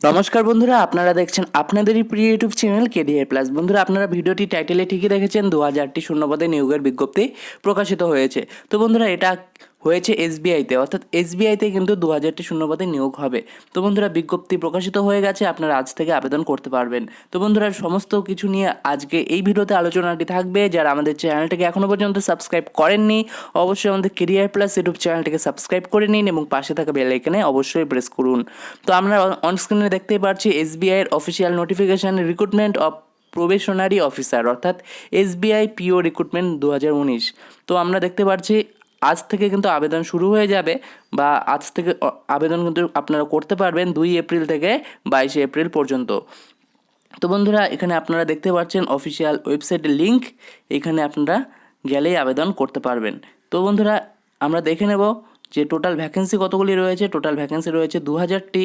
নমস্কার বন্ধুরা, আপনারা দেখছেন আপনাদেরই প্রিয় ইউটিউব চ্যানেল কেডিআই প্লাস। বন্ধুরা, আপনারা ভিডিওটি টাইটেলে ঠিকই দেখেছেন, দু হাজারটি শূন্যপদে নিয়োগের বিজ্ঞপ্তি প্রকাশিত হয়েছে। তো বন্ধুরা, এটা হয়েছে এসবিআইতে, অর্থাৎ এসবিআইতে কিন্তু দু হাজারটি শূন্যপদে নিয়োগ হবে। তো বন্ধুরা, বিজ্ঞপ্তি প্রকাশিত হয়ে গেছে, আপনারা আজ থেকে আবেদন করতে পারবেন। তো বন্ধুরা, সমস্ত কিছু নিয়ে আজকে এই ভিডিওতে আলোচনাটি থাকবে। যারা আমাদের চ্যানেলটাকে এখনও পর্যন্ত সাবস্ক্রাইব করেননি, অবশ্যই আমাদের কেরিয়ার প্লাস ইউটিউব চ্যানেলটিকে সাবস্ক্রাইব করে নিন এবং পাশে থাকা বেল আইকনে অবশ্যই প্রেস করুন। তো আমরা অন স্ক্রিনে দেখতেই পাচ্ছি, এসবিআই এর official notification recruitment of probationary officer অর্থাৎ এসবিআই পিও রিক্রুটমেন্ট দু হাজার উনিশ। তো আমরা দেখতে পাচ্ছি আজ থেকে কিন্তু আবেদন শুরু হয়ে যাবে বা আজ থেকে আবেদন কিন্তু আপনারা করতে পারবেন দুই এপ্রিল থেকে বাইশে এপ্রিল পর্যন্ত। তো বন্ধুরা, এখানে আপনারা দেখতে পাচ্ছেন অফিসিয়াল ওয়েবসাইটের লিঙ্ক এখানে আপনারা গেলেই আবেদন করতে পারবেন। তো বন্ধুরা, আমরা দেখে নেব যে টোটাল ভ্যাকেন্সি কতগুলি রয়েছে। টোটাল ভ্যাকেন্সি রয়েছে দু হাজারটি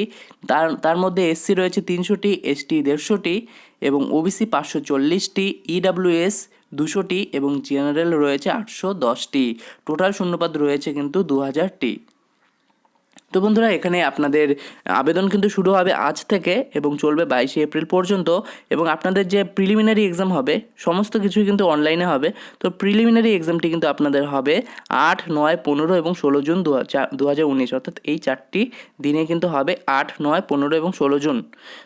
তার তার মধ্যে এসসি রয়েছে তিনশোটি, এসটি দেড়শোটি এবং ওবিসি পাঁচশো চল্লিশটি, ইডাব্লিউএস দুশোটি এবং জেনারেল রয়েছে আটশো দশটি। টোটাল শূন্যপাত রয়েছে কিন্তু দু হাজারটি তো বন্ধুরা, এখানে আপনাদের আবেদন কিন্তু শুরু হবে আজ থেকে এবং চলবে বাইশে এপ্রিল পর্যন্ত এবং আপনাদের যে প্রিলিমিনারি এক্সাম হবে, সমস্ত কিছুই কিন্তু অনলাইনে হবে। তো প্রিলিমিনারি এক্সামটি কিন্তু আপনাদের হবে আট, নয়, পনেরো এবং ষোলো জুন দু হাজার উনিশ। অর্থাৎ এই চারটি দিনে কিন্তু হবে আট, নয়, পনেরো এবং ষোলো জুন।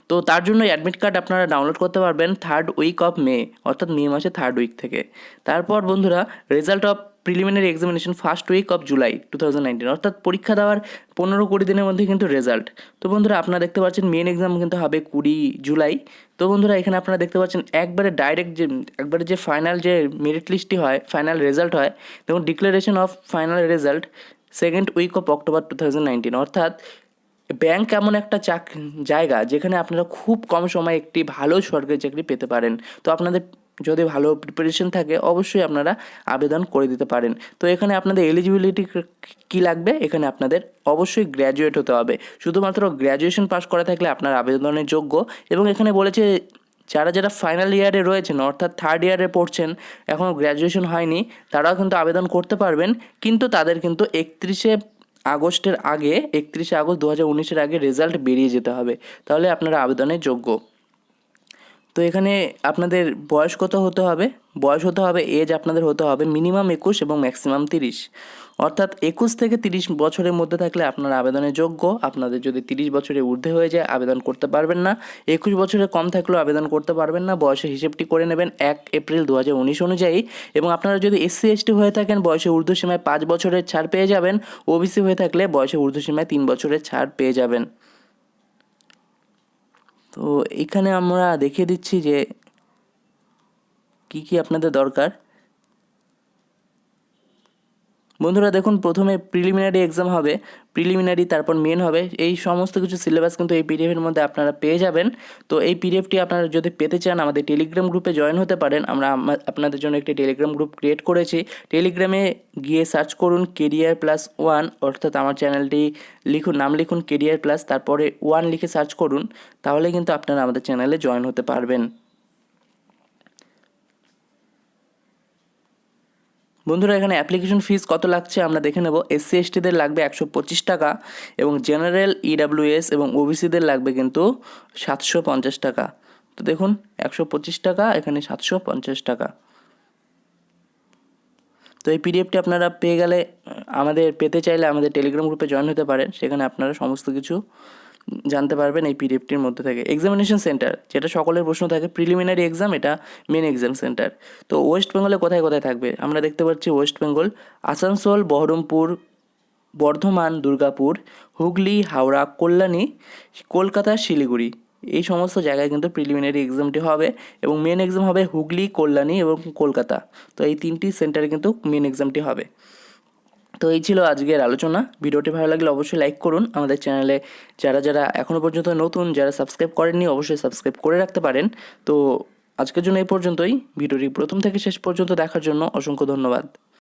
তো তার জন্য অ্যাডমিট কার্ড আপনারা ডাউনলোড করতে পারবেন থার্ড উইক অফ মে অর্থাৎ মে মাসে থার্ড উইক থেকে। তারপর বন্ধুরা result of preliminary examination first week of July two thousand nineteen অর্থাৎ পরীক্ষা দেওয়ার পনেরো কুড়ি দিনের মধ্যে কিন্তু রেজাল্ট তো বন্ধুরা, আপনারা দেখতে পাচ্ছেন মেন এক্সাম কিন্তু হবে কুড়ি জুলাই তো বন্ধুরা, এখানে আপনারা দেখতে পাচ্ছেন একবারে ডাইরেক্ট যে, একবারে যে ফাইনাল যে মেরিট লিস্টটি হয় ফাইনাল রেজাল্ট হয়, দেখুন declaration of final result second week of October two thousand nineteen অর্থাৎ ব্যাংক এমন একটা চাক, জায়গা যেখানে আপনারা খুব কম সময়ে একটি ভালো সরকারি চাকরি পেতে পারেন। তো আপনাদের যদি ভালো প্রিপারেশন থাকে, অবশ্যই আপনারা আবেদন করে দিতে পারেন। তো এখানে আপনাদের এলিজিবিলিটি কী লাগবে? এখানে আপনাদের অবশ্যই গ্র্যাজুয়েট হতে হবে। শুধুমাত্র গ্র্যাজুয়েশন পাস করা থাকলে আপনার আবেদনের যোগ্য। এবং এখানে বলেছে যারা যারা ফাইনাল ইয়ারে রয়েছেন, অর্থাৎ থার্ড ইয়ারে পড়ছেন এখনও গ্র্যাজুয়েশন হয়নি, তারাও কিন্তু আবেদন করতে পারবেন। কিন্তু তাদের কিন্তু একত্রিশে আগস্টের আগে, একত্রিশে আগস্ট দু হাজার উনিশের আগে রেজাল্ট বেরিয়ে যেতে হবে। তাহলে আপনারা আবেদনের যোগ্য। তো এখানে আপনাদের বয়স কত হতে হবে? বয়স হতে হবে এজ আপনাদের হতে হবে মিনিমাম একুশ এবং ম্যাক্সিমাম তিরিশ। অর্থাৎ একুশ থেকে তিরিশ বছরের মধ্যে থাকলে আপনার আবেদনের যোগ্য। আপনাদের যদি তিরিশ বছরের ঊর্ধ্বে হয়ে যায়, আবেদন করতে পারবেন না। একুশ বছরে কম থাকলেও আবেদন করতে পারবেন না। বয়সের হিসেবটি করে নেবেন এক এপ্রিল দু হাজার উনিশ অনুযায়ী। এবং আপনারা যদি এসসি এসটি হয়ে থাকেন বয়সে ঊর্ধ্বসীমায় পাঁচ বছরের ছাড় পেয়ে যাবেন। ওবিসি হয়ে থাকলে বয়সে ঊর্ধ্বসীমায় তিন বছরের ছাড় পেয়ে যাবেন। তো এখানে আমরা দেখিয়ে দিচ্ছি যে কি কি আপনাদের দরকার। বন্ধুরা দেখুন, প্রথমে প্রিলিমিনারি এক্সাম হবে প্রিলিমিনারি তারপর মেন হবে, এই সমস্ত কিছু সিলেবাস কিন্তু এই পিডিএফের মধ্যে আপনারা পেয়ে যাবেন। তো এই পিডিএফটি আপনারা যদি পেতে চান, আমাদের টেলিগ্রাম গ্রুপে জয়েন হতে পারেন, আমরা আমা- আপনাদের জন্য একটি টেলিগ্রাম গ্রুপ ক্রিয়েট করেছি। টেলিগ্রামে গিয়ে সার্চ করুন কেরিয়ার প্লাস ওয়ান অর্থাৎ আমার চ্যানেলটি লিখুন, নাম লিখুন কেরিয়ার প্লাস তারপরে ওয়ান লিখে সার্চ করুন, তাহলে কিন্তু আপনারা আমাদের চ্যানেলে জয়েন হতে পারবেন। বন্ধুরা, এখানে অ্যাপ্লিকেশন ফিস কত লাগছে আমরা দেখে নেব। এসসি এসটিদের লাগবে একশো পঁচিশ টাকা এবং জেনারেল ইডাব্লিউএস এবং ওবিসিদের লাগবে কিন্তু সাতশো পঞ্চাশ টাকা। তো দেখুন, একশো পঁচিশ টাকা, এখানে সাতশো পঞ্চাশ টাকা। তো এই পিডিএফটি আপনারা পেয়ে গেলে, আমাদের পেতে চাইলে আমাদের টেলিগ্রাম গ্রুপে জয়েন হতে পারেন। সেখানে আপনারা সমস্ত কিছু জানতে পারবেন এই পিডিএফটির মধ্যে থেকে। এক্সামিনেশন সেন্টার যেটা সকলের প্রশ্ন থাকে প্রিলিমিনারি এক্সাম এটা মেন এক্সাম সেন্টার তো ওয়েস্ট বেঙ্গলে কোথায় কোথায় থাকবে? আমরা দেখতে পাচ্ছি ওয়েস্ট বেঙ্গল আসানসোল বহরমপুর বর্ধমান, দুর্গাপুর, হুগলি, হাওড়া, কল্যাণী, কলকাতা, শিলিগুড়ি। এই সমস্ত জায়গায় কিন্তু প্রিলিমিনারি এক্সামটি হবে এবং মেন এক্সাম হবে হুগলি, কল্যাণী এবং কলকাতা। তো এই তিনটি সেন্টারে কিন্তু মেন এক্সামটি হবে। তো এই ছিল আজকের আলোচনা। ভিডিওটি ভালো লাগলে অবশ্যই লাইক করুন। আমাদের চ্যানেলে যারা যারা এখনও পর্যন্ত নতুন, যারা সাবস্ক্রাইব করেননি, অবশ্যই সাবস্ক্রাইব করে রাখতে পারেন। তো আজকের জন্য এই পর্যন্তই। ভিডিওটি প্রথম থেকে শেষ পর্যন্ত দেখার জন্য অসংখ্য ধন্যবাদ।